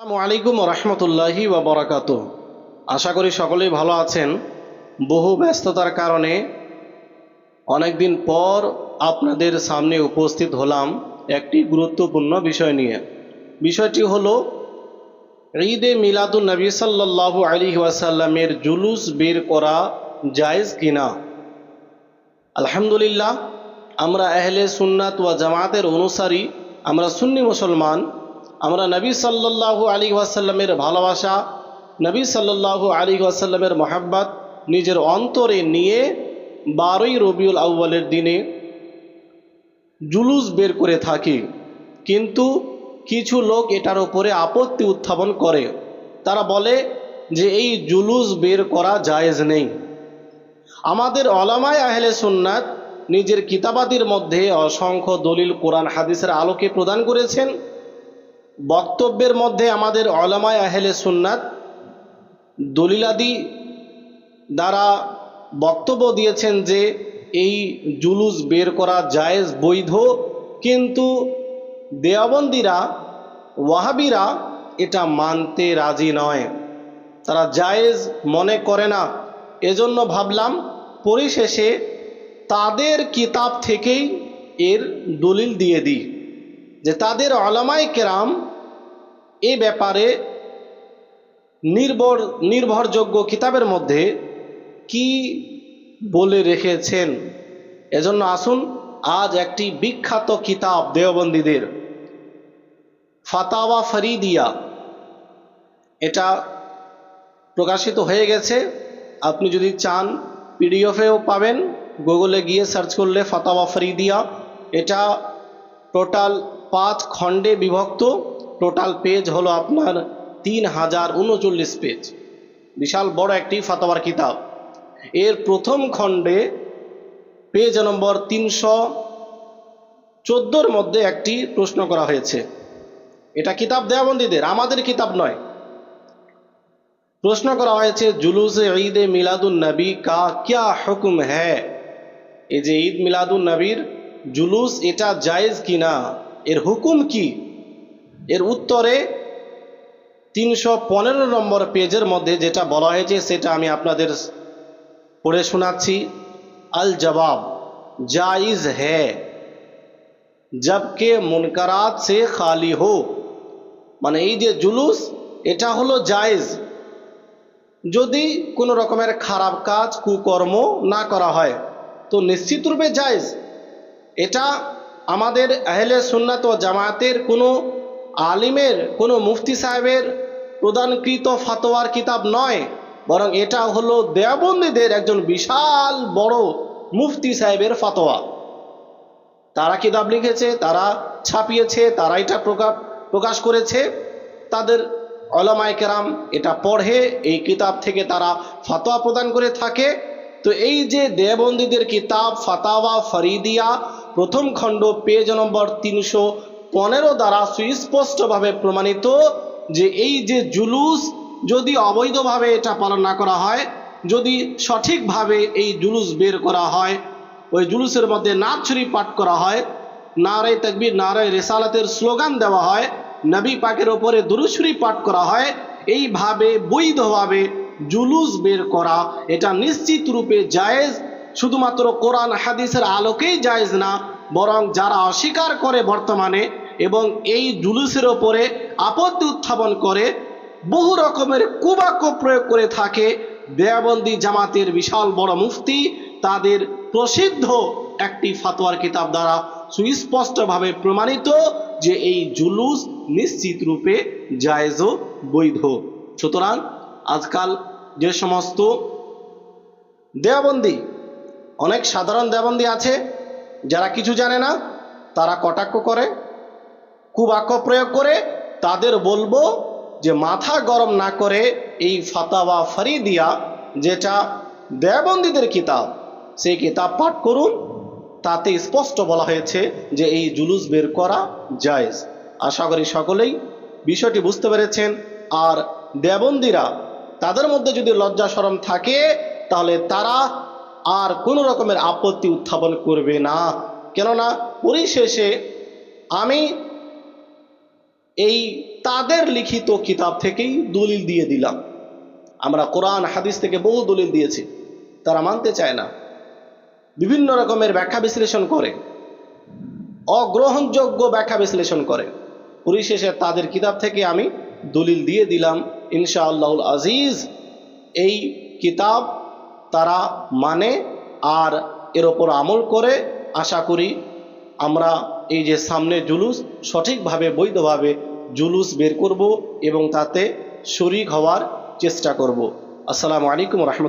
আসসালামু আলাইকুম রহমতুল্লাহি ওবরাকাত আশা করি সকলেই ভালো আছেন। বহু ব্যস্ততার কারণে অনেকদিন পর আপনাদের সামনে উপস্থিত হলাম একটি গুরুত্বপূর্ণ বিষয় নিয়ে। বিষয়টি হলো, ঈদে মিলাদুল নবী সাল্লাল্লাহু আলী ওয়াসাল্লামের জুলুস বের করা জায়েজ কিনা? আলহামদুলিল্লাহ, আমরা আহলে সুন্নাত ওয়া জামাতের অনুসারী, আমরা সুন্নি মুসলমান আমরা নবী সাল্লাল্লাহু আলী ওয়াসাল্লামের ভালোবাসা, নবী সাল্লাল্লাহু আলী ওয়াসাল্লামের মহাব্বাত নিজের অন্তরে নিয়ে বারোই রবিউল আউ্বালের দিনে জুলুস বের করে থাকি। কিন্তু কিছু লোক এটার উপরে আপত্তি উত্থাপন করে। তারা বলে যে এই জুলুস বের করা জায়েজ নেই। আমাদের অলামায় আহলে সুন্নাত নিজের কিতাবাদির মধ্যে অসংখ্য দলিল কোরআন হাদিসের আলোকে প্রদান করেছেন। বক্তব্যের মধ্যে আমাদের অলামায় আহলে সুন্নাত দলিলাদি দ্বারা বক্তব্য দিয়েছেন যে এই জুলুস বের করা জায়েজ বৈধ, কিন্তু দেওবন্দিরা, ওয়াহাবিরা এটা মানতে রাজি নয়। তারা জায়েজ মনে করে না। এজন্য ভাবলাম পরিশেষে তাদের কিতাব থেকেই এর দলিল দিয়ে দিই। যে তাদের অলামাই কেরাম এ ব্যাপারে নির্ভর, নির্ভরযোগ্য কিতাবের মধ্যে কি বলে রেখেছেন? এজন্য আসুন, আজ একটি বিখ্যাত কিতাব দেওবন্দীদের, ফাতাওয়া ফরিদিয়া। এটা প্রকাশিত হয়ে গেছে। আপনি যদি চান, পিডিএফেও পাবেন। গুগলে গিয়ে সার্চ করলে ফাতাওয়া ফরিদিয়া। এটা টোটাল পাঁচ খণ্ডে বিভক্ত। টোটাল পেজ হলো আপনার তিন হাজার উনচল্লিশ পেজ বিশাল বড় একটি ফাতাওয়ার কিতাব। এর প্রথম খণ্ডে পেজ নম্বর তিনশো চোদ্দোর মধ্যে একটি প্রশ্ন করা হয়েছে। এটা কিতাব দেয়াবন্দীদের আমাদের কিতাব নয়। প্রশ্ন করা হয়েছে, জুলুস ঈদ মিলাদুল নবী কা ক্যা হুকুম হ্যাঁ? এই যে ঈদ মিলাদুল নবীর জুলুস এটা জায়েজ কিনা? এর হুকুম কি? এর উত্তরে তিনশো পনেরো নম্বর পেজের মধ্যে যেটা বলা হয়েছে, সেটা আমি আপনাদের পড়ে শোনাচ্ছি। আল জবাব জাইজ হে হ্যাঁ। জবকে মুনকারাত সে খালি হো। মানে এই যে জুলুস, এটা হলো জায়েজ। যদি কোনো রকমের খারাপ কাজ, কুকর্ম না করা হয়, তো নিশ্চিতরূপে জায়জ। এটা আমাদের আহলে সুন্নাত ও জামায়াতের কোনো আলিমের কোনো মুফতি সাহেবের প্রদানকৃত ফাতোয়ার কিতাব নয়, বরং এটা হলো দেয়াবন্দীদের একজন বিশাল বড় মুফতি সাহেবের ফাতোয়া। তারা কিতাব লিখেছে, তারা ছাপিয়েছে, তারা এটা প্রকাশ প্রকাশ করেছে। তাদের অলমায় কেরাম এটা পড়ে, এই কিতাব থেকে তারা ফাতোয়া প্রদান করে থাকে। তো এই যে দেবন্দীদের কিতাব, ফাতাওয়া ফরিদিয়া, প্রথম খণ্ড, পেজ নম্বর তিনশো পনেরো দ্বারা সুস্পষ্টভাবে প্রমাণিত যে এই যে জুলুস, যদি অবৈধভাবে এটা পালন না করা হয়, যদি সঠিকভাবে এই জুলুস বের করা হয়, ওই জুলুসের মধ্যে নাচ শরীফ পাঠ করা হয়, নারায় তকবির, নারায় রেসালাতের স্লোগান দেওয়া হয়, নবী পাকের ওপরে দুরুশরী পাঠ করা হয়, এইভাবে বৈধভাবে জুলুস বের করা, এটা নিশ্চিত রূপে জায়েজ, শুধুমাত্র কোরআন, হাদিসের আলোকেই জায়েজ না, বরং যারা অস্বীকার করে বর্তমানে এবং এই জুলুসের ওপরে আপত্তি উত্থাপন করে বহু রকমের কুবাক্য প্রয়োগ করে থাকে। দেয়াবন্দি জামাতের বিশাল বড় মুফতি তাদের প্রসিদ্ধ একটি ফাতোয়ার কিতাব দ্বারা সুস্পষ্টভাবে প্রমাণিত যে এই জুলুস নিশ্চিত রূপে জায়েজ বৈধ। সুতরাং আজকাল যে সমস্ত দেয়াবন্দি, অনেক সাধারণ দেয়াবন্দি আছে, যারা কিছু জানে না, তারা কটাক্ষ করে কুবাক্য প্রয়োগ করে তাদের বলব যে মাথা গরম না করে এই ফাতাওয়া ফরিদিয়া যেটা দেয়াবন্দীদের কিতাব, সেই কিতাব পাঠ করুন। তাতে স্পষ্ট বলা হয়েছে যে এই জুলুস বের করা জায়েজ। আশা করি সকলেই বিষয়টি বুঝতে পেরেছেন। আর দেবন্দিরা তাদের মধ্যে যদি লজ্জা সরম থাকে, তাহলে তারা আর কোনো রকমের আপত্তি উত্থাপন করবে না। কেননা পরিশেষে আমি এই তাদের লিখিত কিতাব থেকেই দলিল দিয়ে দিলাম। আমরা কোরআন, হাদিস থেকে বহু দলিল দিয়েছি, তারা মানতে চায় না। বিভিন্ন রকমের ব্যাখ্যা বিশ্লেষণ করে, অগ্রহণযোগ্য ব্যাখ্যা বিশ্লেষণ করে। পরিশেষে তাদের কিতাব থেকে আমি দলিল দিয়ে দিলাম ইনশা আল্লাহুল আজিজ, এই কিতাব তারা মানে আর এর ওপর আমল করে, আশা করি আমরা এই যে সামনে জুলুস, সঠিকভাবে, বৈধভাবে জুলুস বের করব এবং তাতে শরিক হওয়ার চেষ্টা করব। আসসালামু আলাইকুম রহমত